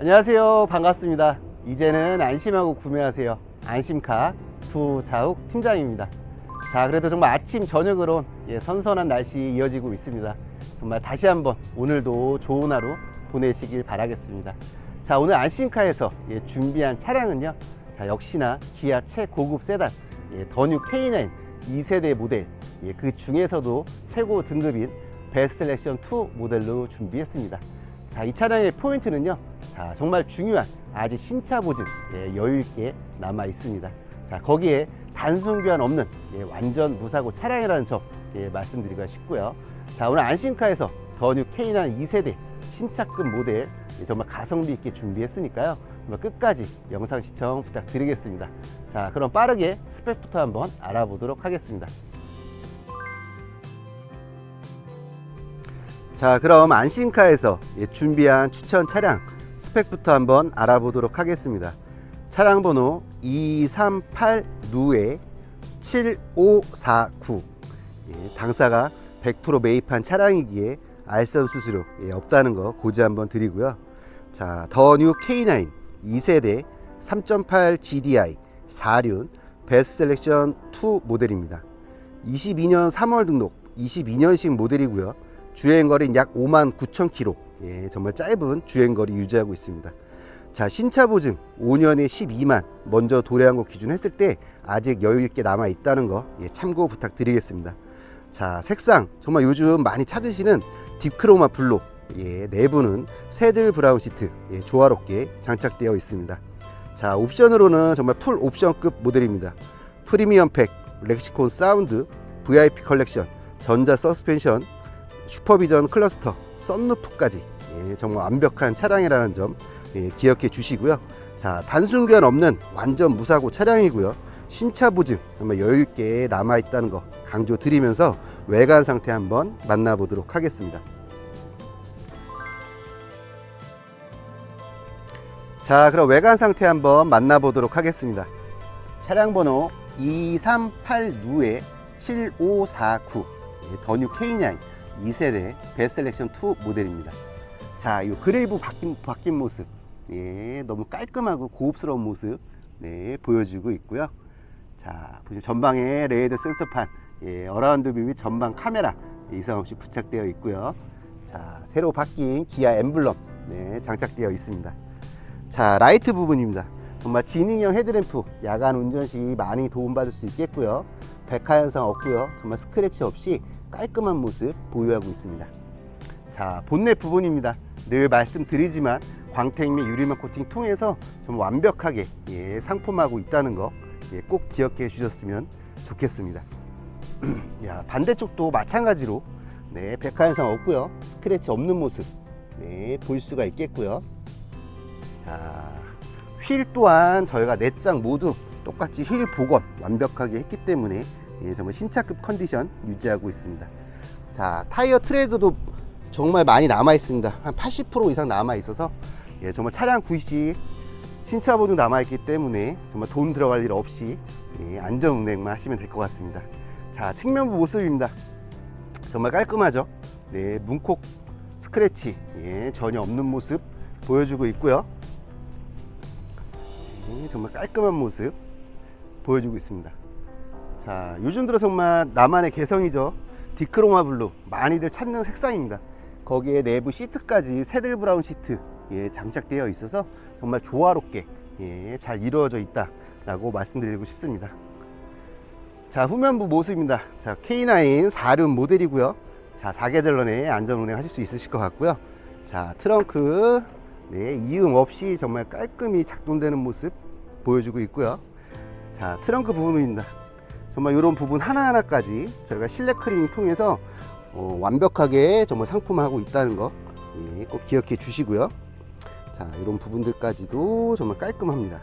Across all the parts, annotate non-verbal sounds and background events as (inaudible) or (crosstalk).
안녕하세요. 반갑습니다. 이제는 안심하고 구매하세요. 안심카 두자욱 팀장입니다. 자, 그래도 정말 아침, 저녁으로 예, 선선한 날씨 이어지고 있습니다. 정말 다시 한번 오늘도 좋은 하루 보내시길 바라겠습니다. 자, 오늘 안심카에서 예, 준비한 차량은요. 자, 역시나 기아 최고급 세단 예, 더뉴 K9 2세대 모델 예, 그 중에서도 최고 등급인 베스트 셀렉션 2 모델로 준비했습니다. 자, 이 차량의 포인트는요. 자, 정말 중요한 아직 신차 보증 예, 여유 있게 남아 있습니다. 자, 거기에 단순 교환 없는 예, 완전 무사고 차량이라는 점 예, 말씀드리고 싶고요. 자, 오늘 안심카에서 더뉴 K9 2세대 신차급 모델 예, 정말 가성비 있게 준비했으니까요. 끝까지 영상 시청 부탁드리겠습니다. 자, 그럼 빠르게 스펙부터 한번 알아보도록 하겠습니다. 자, 그럼 안심카에서 예, 준비한 추천 차량 스펙부터 한번 알아보도록 하겠습니다. 차량 번호 238 누에 7549. 예, 당사가 100% 매입한 차량이기에 알선 수수료 예, 없다는 거 고지 한번 드리고요. 자, 더뉴 K9 2세대 3.8 GDI 4륜 베스트 셀렉션 2 모델입니다. 22년 3월 등록 22년식 모델이고요. 주행거리는 약 5만 9천 킬로. 예, 정말 짧은 주행거리 유지하고 있습니다. 자, 신차 보증 5년에 12만 먼저 도래한 거 기준 했을 때 아직 여유 있게 남아 있다는 거 예, 참고 부탁드리겠습니다. 자, 색상 정말 요즘 많이 찾으시는 딥크로마 블루. 예, 내부는 새들 브라운 시트 예, 조화롭게 장착되어 있습니다. 자, 옵션으로는 정말 풀 옵션급 모델입니다. 프리미엄 팩, 렉시콘 사운드, VIP 컬렉션, 전자 서스펜션, 슈퍼비전 클러스터, 썬루프까지 예, 정말 완벽한 차량이라는 점 예, 기억해 주시고요. 자, 단순 교환 없는 완전 무사고 차량이고요. 신차 보증 정말 여유 있게 남아 있다는 거 강조 드리면서 외관 상태 한번 만나보도록 하겠습니다. 자, 그럼 외관 상태 한번 만나보도록 하겠습니다. 차량 번호 238 누에 7549 예, 더뉴 K9 2세대 베스트 셀렉션 2 모델입니다. 자, 이 그릴부 바뀐, 바뀐 모습. 예, 너무 깔끔하고 고급스러운 모습. 네, 보여주고 있고요. 자, 보시면 전방에 레이더 센서판, 예, 어라운드 뷰 및 전방 카메라 이상 없이 부착되어 있고요. 자, 새로 바뀐 기아 엠블럼 네, 장착되어 있습니다. 자, 라이트 부분입니다. 정말 지능형 헤드램프, 야간 운전 시 많이 도움받을 수 있겠고요. 백화 현상 없고요. 정말 스크래치 없이 깔끔한 모습 보유하고 있습니다. 자, 본넷 부분입니다. 늘 말씀드리지만 광택 및 유리막 코팅 통해서 좀 완벽하게 예, 상품하고 있다는 거 예, 꼭 기억해 주셨으면 좋겠습니다. (clears throat) 야, 반대쪽도 마찬가지로 네, 백화 현상 없고요. 스크래치 없는 모습 네, 볼 수가 있겠고요. 자, 휠 또한 저희가 네 장 모두 똑같이 휠 복원 완벽하게 했기 때문에 예, 정말 신차급 컨디션 유지하고 있습니다. 자, 타이어 트레드도 정말 많이 남아 있습니다. 한 80% 이상 남아 있어서 예, 정말 차량 구시 신차 보증 남아 있기 때문에 정말 돈 들어갈 일 없이 예, 안전 운행만 하시면 될 것 같습니다. 자, 측면부 모습입니다. 정말 깔끔하죠? 네, 문콕 스크래치 예, 전혀 없는 모습 보여주고 있고요. 네, 정말 깔끔한 모습 보여주고 있습니다. 자, 요즘 들어 정말 나만의 개성이죠. 디크로마 블루 많이들 찾는 색상입니다. 거기에 내부 시트까지 새들 브라운 시트 예, 장착되어 있어서 정말 조화롭게 예, 잘 이루어져 있다라고 말씀드리고 싶습니다. 자, 후면부 모습입니다. 자, K9 4륜 모델이고요. 자, 4계절 내에 안전 운행하실 수 있으실 것 같고요. 자, 트렁크 네, 이음 없이 정말 깔끔히 작동되는 모습 보여주고 있고요. 자, 트렁크 부분입니다. 정말 이런 부분 하나하나까지 저희가 실내 클리닝 통해서 어, 완벽하게 정말 상품화하고 있다는 거 예, 꼭 기억해 주시고요. 자, 이런 부분들까지도 정말 깔끔합니다.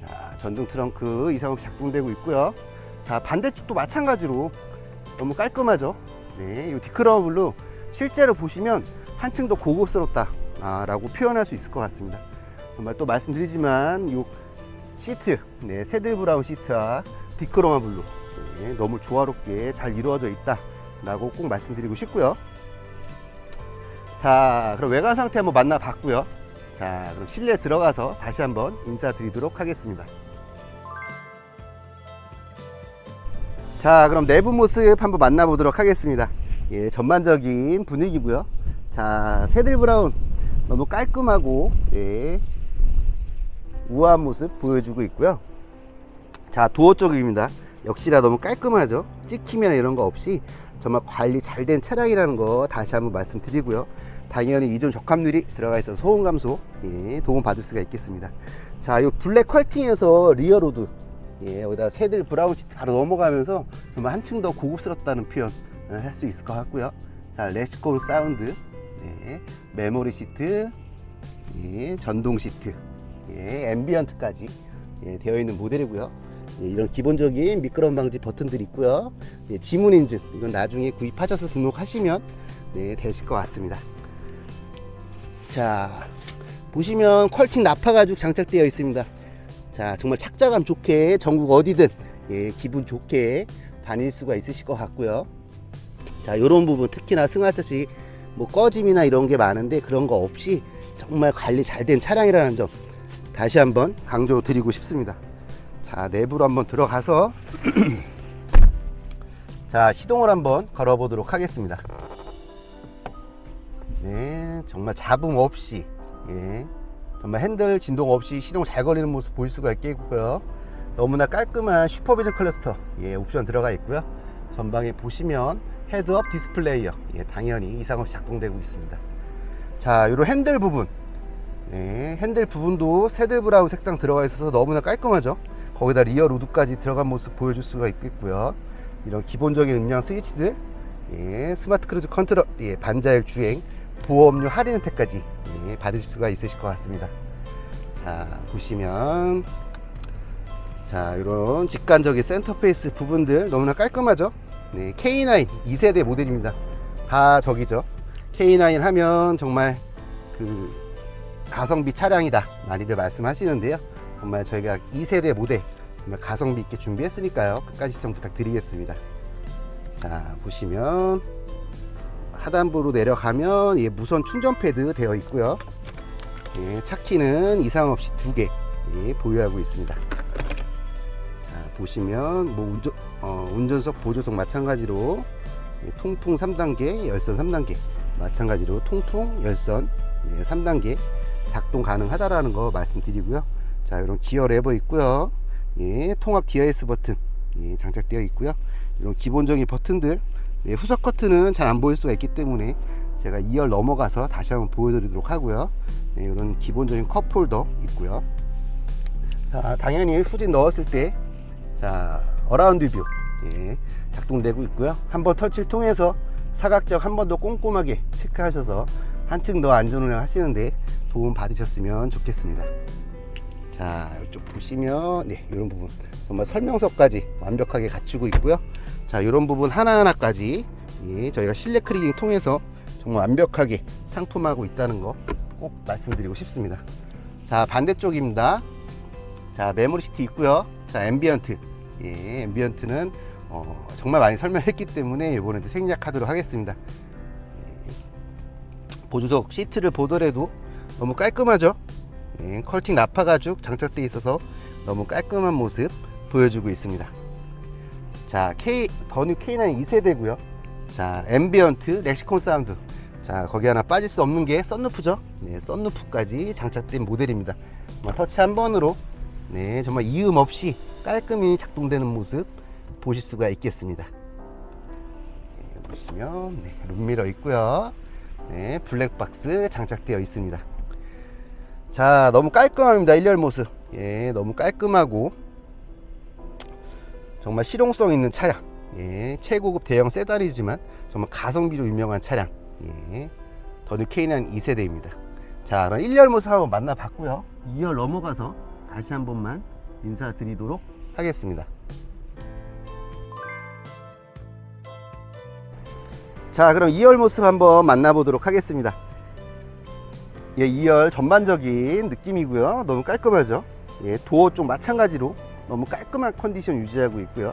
자, 전등 트렁크 이상 없이 작동되고 있고요. 자, 반대쪽도 마찬가지로 너무 깔끔하죠. 네, 이 디크라운 블루 실제로 보시면 한층 더 고급스럽다 아, 라고 표현할 수 있을 것 같습니다. 정말 또 말씀드리지만 이 시트, 네, 새들 브라운 시트와 디크로마 블루 네, 너무 조화롭게 잘 이루어져 있다 라고 꼭 말씀드리고 싶고요 자 그럼 외관 상태 한번 만나봤고요 자, 그럼 실내 들어가서 다시 한번 인사드리도록 하겠습니다. 자, 그럼 내부 모습 한번 만나보도록 하겠습니다. 예, 전반적인 분위기고요. 자, 새들 브라운 너무 깔끔하고 예, 우아한 모습 보여주고 있고요. 자, 도어 쪽입니다. 역시나 너무 깔끔하죠. 찍히면 이런 거 없이 정말 관리 잘 된 차량이라는 거 다시 한번 말씀드리고요. 당연히 이존 적합률이 들어가 있어서 소음 감소 예, 도움 받을 수가 있겠습니다. 자, 이 블랙 컬팅에서 리어 로드 예, 여기다 새들 브라운 시트 바로 넘어가면서 정말 한층 더 고급스럽다는 표현 어, 할수 있을 것 같고요. 자, 레시콘 사운드, 예, 메모리 시트, 예, 전동 시트, 예, 앰비언트까지 예, 되어 있는 모델이고요. 예, 이런 기본적인 미끄럼 방지 버튼들이 있고요. 예, 지문 인증 이건 나중에 구입하셔서 등록하시면 네, 되실 것 같습니다. 자 보시면 컬팅 나파 가죽 장착되어 있습니다. 자 정말 착자감 좋게 전국 어디든 예, 기분 좋게 다닐 수가 있으실 것 같고요. 자 이런 부분 특히나 승하차시 뭐 꺼짐이나 이런 게 많은데 그런 거 없이 정말 관리 잘 된 차량이라는 점 다시 한번 강조 드리고 싶습니다. 자 내부로 한번 들어가서 (clears throat) 자 시동을 한번 걸어 보도록 하겠습니다. 네 정말 잡음 없이 예 정말 핸들 진동 없이 시동 잘 걸리는 모습 볼 수가 있겠고요. 너무나 깔끔한 슈퍼비전 클러스터 예 옵션 들어가 있고요. 전방에 보시면 헤드업 디스플레이어 예 당연히 이상 없이 작동되고 있습니다. 자 이런 핸들 부분 네, 핸들 부분도 새들 브라운 색상 들어가 있어서 너무나 깔끔하죠. 거기다 리어 로드까지 들어간 모습 보여줄 수가 있겠고요. 이런 기본적인 음량 스위치들, 예, 스마트 크루즈 컨트롤, 예, 반자율 주행, 보험료 할인 혜택까지 예, 받을 수가 있으실 것 같습니다. 자 보시면 자 이런 직관적인 센터페이스 부분들 너무나 깔끔하죠. 네, K9 2세대 모델입니다. 다 저기죠. K9 하면 정말 그 가성비 차량이다 많이들 말씀하시는데요 정말 저희가 2세대 모델 정말 가성비 있게 준비했으니까요. 끝까지 시청 부탁드리겠습니다. 자 보시면 하단부로 내려가면 예, 무선 충전 패드 되어 있고요. 예, 차키는 이상 없이 두개 예, 보유하고 있습니다. 자 보시면 뭐 운전, 어, 운전석 보조석 마찬가지로 예, 통풍 3단계 열선 3단계 마찬가지로 통풍 열선 예, 3단계 작동 가능하다라는 거 말씀드리고요. 자, 이런 기어 레버 있고요. 예, 통합 DRS 버튼 예, 장착되어 있고요. 이런 기본적인 버튼들 예, 후석 커튼은 잘 안 보일 수가 있기 때문에 제가 2열 넘어가서 다시 한번 보여드리도록 하고요. 네, 이런 기본적인 컵 홀더 있고요. 자, 당연히 후진 넣었을 때, 자, 어라운드 뷰 예, 작동되고 있고요. 한번 터치를 통해서 사각적 한 번 더 꼼꼼하게 체크하셔서 한층 더 안전운행 하시는데 도움 받으셨으면 좋겠습니다. 자, 이쪽 보시면 네, 이런 부분 정말 설명서까지 완벽하게 갖추고 있고요. 자, 이런 부분 하나하나까지 예, 저희가 실내 크리징 통해서 정말 완벽하게 상품하고 있다는 거 꼭 말씀드리고 싶습니다. 자, 반대쪽입니다. 자, 메모리 시트 있고요. 자, 앰비언트. 예, 앰비언트는 어, 정말 많이 설명했기 때문에 이번에도 생략하도록 하겠습니다. 보조석 시트를 보더라도 너무 깔끔하죠? 네, 컬팅 나파 가죽 장착되어 있어서 너무 깔끔한 모습 보여주고 있습니다. 자, K 더뉴 K9 2세대고요. 자, 앰비언트 렉시콘 사운드. 자, 거기 하나 빠질 수 없는 게 썬루프죠. 네, 썬루프까지 장착된 모델입니다. 터치 한 번으로 네, 정말 이음 없이 깔끔히 작동되는 모습 보실 수가 있겠습니다. 네, 보시면 네, 룸미러 있고요. 네, 블랙박스 장착되어 있습니다. 자, 너무 깔끔합니다. 1열 모습. 예, 너무 깔끔하고 정말 실용성 있는 차량. 예, 최고급 대형 세단이지만 정말 가성비로 유명한 차량. 예, 더뉴 K9 2세대입니다. 자, 그럼 1열 모습 한번 만나봤고요. 2열 넘어가서 다시 한 번만 인사드리도록 하겠습니다. 자, 그럼 2열 모습 한번 만나보도록 하겠습니다. 예, 2열 전반적인 느낌이고요. 너무 깔끔하죠? 예, 도어 쪽 마찬가지로 너무 깔끔한 컨디션 유지하고 있고요.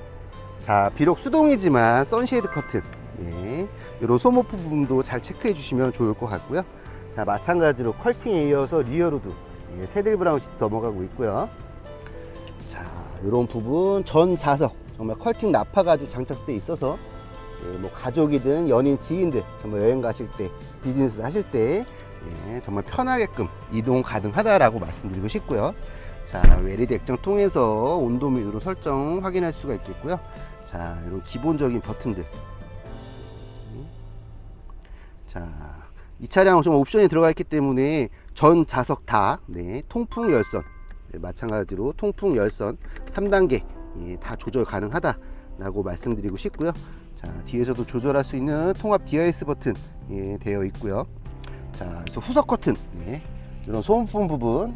자, 비록 수동이지만 선쉐이드 커튼, 예, 이런 소모품 부분도 잘 체크해 주시면 좋을 것 같고요. 자, 마찬가지로 컬팅에 이어서 리어로도 예, 새들 브라운 시트 넘어가고 있고요. 자, 이런 부분 전 좌석 정말 컬팅 나파가 아주 장착돼 있어서 예, 뭐 가족이든 연인 지인들 정말 여행 가실 때 비즈니스 하실 때 예, 정말 편하게끔 이동 가능하다라고 말씀드리고 싶고요. 자, LED 액정 통해서 온도 및으로 설정 확인할 수가 있겠고요. 자, 이런 기본적인 버튼들. 자, 이 차량은 좀 옵션이 들어가 있기 때문에 전 좌석 다 네, 통풍 열선 네, 마찬가지로 통풍 열선 3단계 예, 다 조절 가능하다라고 말씀드리고 싶고요. 자, 뒤에서도 조절할 수 있는 통합 DRS 버튼 예, 되어 있고요. 자, 그래서 후석 커튼 네, 이런 소음품 부분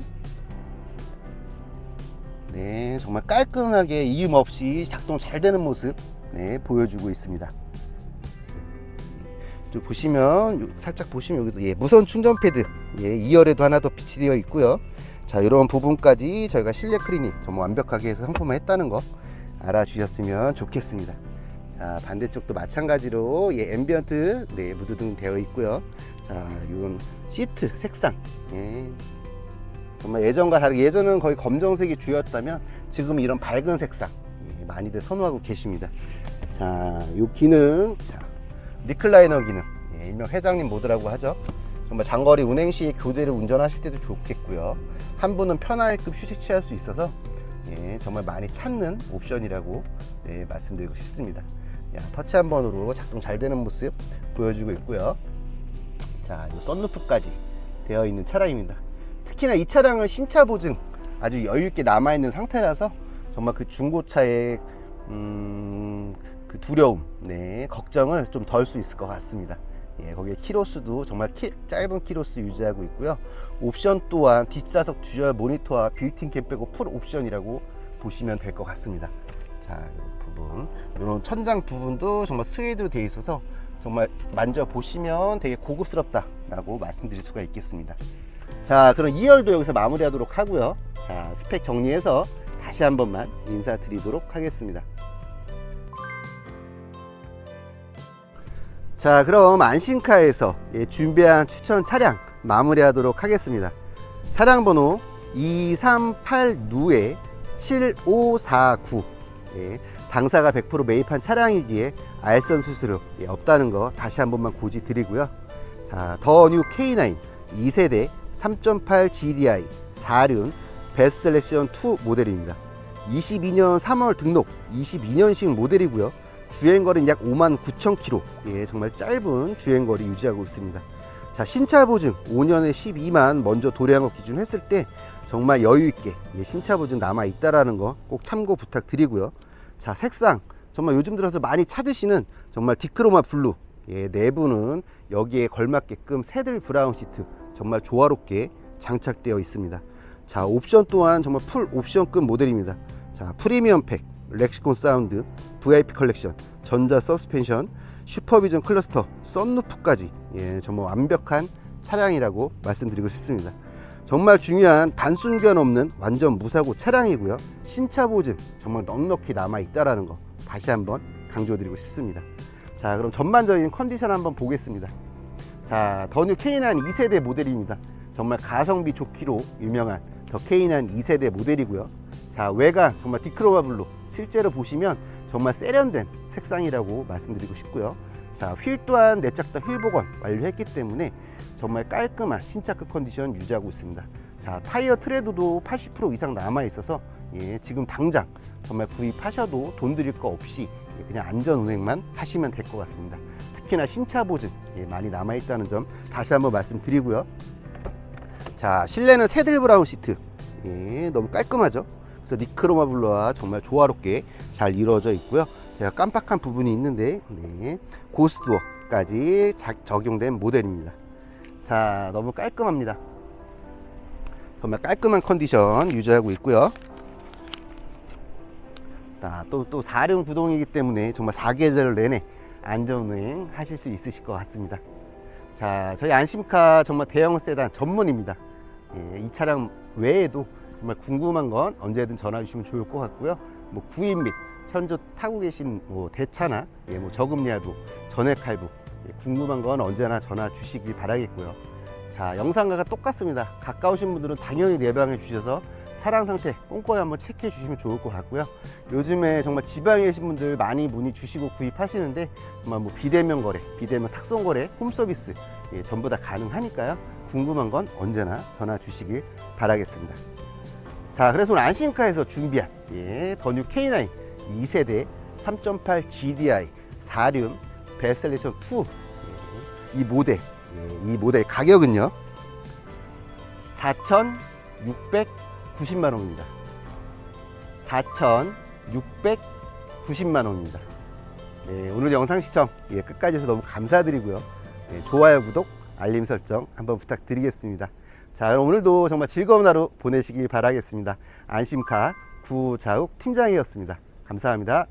네, 정말 깔끔하게 이음 없이 작동 잘 되는 모습 네, 보여주고 있습니다. 또 보시면 요- 살짝 보시면 여기도 예, 무선 충전 패드 예, 2열에도 하나 더 비치되어 있고요. 자 이런 부분까지 저희가 실내 클리닝 정말 완벽하게 해서 상품화 했다는 거 알아주셨으면 좋겠습니다. 자 반대쪽도 마찬가지로 예, 앰비언트 네, 무드등 되어 있고요. 자 이런 시트 색상. 예, 정말 예전과 다르게 예전은 거의 검정색이 주였다면 지금 이런 밝은 색상 예, 많이들 선호하고 계십니다. 자요 기능 자, 리클라이너 기능. 예, 일명 회장님 모드라고 하죠. 정말 장거리 운행 시에 교대를 운전하실 때도 좋겠고요. 한 분은 편하게끔 휴식 취할 수 있어서 예, 정말 많이 찾는 옵션이라고 예, 말씀드리고 싶습니다. 야, 터치 한 번으로 작동 잘 되는 모습 보여주고 있고요 자, 이 썬루프까지 되어 있는 차량입니다 특히나 이 차량은 신차 보증 아주 여유 있게 남아 있는 상태라서 정말 그 중고차의 음, 그 두려움, 네, 걱정을 좀 덜 수 있을 것 같습니다. 예, 거기에 키로수도 정말 키- 짧은 키로수 유지하고 있고요. 옵션 또한 뒷좌석 주열 모니터와 빌트인 캠 빼고 풀 옵션이라고 보시면 될 것 같습니다. 자, 이 부분, 이런 천장 부분도 정말 스웨이드로 되어 있어서 정말 만져 보시면 되게 고급스럽다라고 말씀드릴 수가 있겠습니다. 자, 그럼 2열도 여기서 마무리하도록 하고요. 자, 스펙 정리해서 다시 한 번만 인사드리도록 하겠습니다. 자, 그럼 안신카에서 예, 준비한 추천 차량 마무리하도록 하겠습니다. 차량 번호 238누에 7549. 예, 당사가 100% 매입한 차량이기에 알선 수수료 예, 없다는 거 다시 한 번만 고지 드리고요. 자, 더 뉴 K9 2세대 3.8 GDI 4륜 베스트 셀렉션 2 모델입니다. 22년 3월 등록 22년식 모델이고요. 주행거리는 약 5만 9천 킬로. 예, 정말 짧은 주행거리 유지하고 있습니다. 자, 신차 보증 5년에 12만 먼저 도래한 것 기준 했을 때 정말 여유 있게 예, 신차 보증 남아 있다라는 거 꼭 참고 부탁드리고요. 자, 색상 정말 요즘 들어서 많이 찾으시는 정말 디크로마 블루. 예, 내부는 여기에 걸맞게끔 새들 브라운 시트 정말 조화롭게 장착되어 있습니다. 자, 옵션 또한 정말 풀 옵션급 모델입니다. 자, 프리미엄 팩, 렉시콘 사운드, VIP 컬렉션, 전자 서스펜션, 슈퍼비전 클러스터, 썬루프까지 예, 정말 완벽한 차량이라고 말씀드리고 싶습니다. 정말 중요한 단순견 없는 완전 무사고 차량이고요. 신차 보증 정말 넉넉히 남아 있다라는 거 다시 한번 강조드리고 싶습니다. 자, 그럼 전반적인 컨디션 한번 보겠습니다. 자, 더뉴 K9 2세대 모델입니다. 정말 가성비 좋기로 유명한 더 K9 2세대 모델이고요. 자, 외관 정말 디크로마 블루 실제로 보시면 정말 세련된 색상이라고 말씀드리고 싶고요. 자, 휠 또한 내짝다 휠 복원 완료했기 때문에 정말 깔끔한 신차급 컨디션 유지하고 있습니다. 자, 타이어 트레드도 80% 이상 남아 있어서 예, 지금 당장 정말 구입하셔도 돈 들일 거 없이 예, 그냥 안전 운행만 하시면 될 것 같습니다. 특히나 신차 보증 예, 많이 남아 있다는 점 다시 한번 말씀드리고요. 자, 실내는 새들 브라운 시트 예, 너무 깔끔하죠? 그래서 니크로마 블루와 정말 조화롭게 잘 이루어져 있고요. 제가 깜빡한 부분이 있는데 네, 고스트워까지 적용된 모델입니다. 자, 너무 깔끔합니다. 정말 깔끔한 컨디션 유지하고 있고요. 자, 또, 또 4륜 구동이기 때문에 정말 4계절 내내 안전운행 하실 수 있으실 것 같습니다. 자, 저희 안심카 정말 대형 세단 전문입니다. 예, 이 차량 외에도 정말 궁금한 건 언제든 전화 주시면 좋을 것 같고요. 뭐 구입 및 현재 타고 계신 뭐 대차나 예, 뭐 저금리아도 전액 할부 예, 궁금한 건 언제나 전화 주시길 바라겠고요. 자, 영상과가 똑같습니다. 가까우신 분들은 당연히 내방해 주셔서 차량 상태 꼼꼼히 한번 체크해 주시면 좋을 것 같고요. 요즘에 정말 지방에 계신 분들 많이 문의 주시고 구입하시는데 정말 뭐 비대면 거래, 비대면 탁송 거래, 홈 서비스 예, 전부 다 가능하니까요. 궁금한 건 언제나 전화 주시길 바라겠습니다. 자, 그래서 오늘 안심카에서 준비한 예, 더뉴 K9 2세대 3.8 GDI 4륜 베셀레이션 2 예, 이 모델 예, 이 모델 가격은요 4,690만 원입니다. 4,690만 원입니다. 예, 오늘 영상 시청 예, 끝까지 해서 너무 감사드리고요. 예, 좋아요, 구독, 알림 설정 한번 부탁드리겠습니다. 자, 그럼 오늘도 정말 즐거운 하루 보내시길 바라겠습니다. 안심카 구자욱 팀장이었습니다. 감사합니다.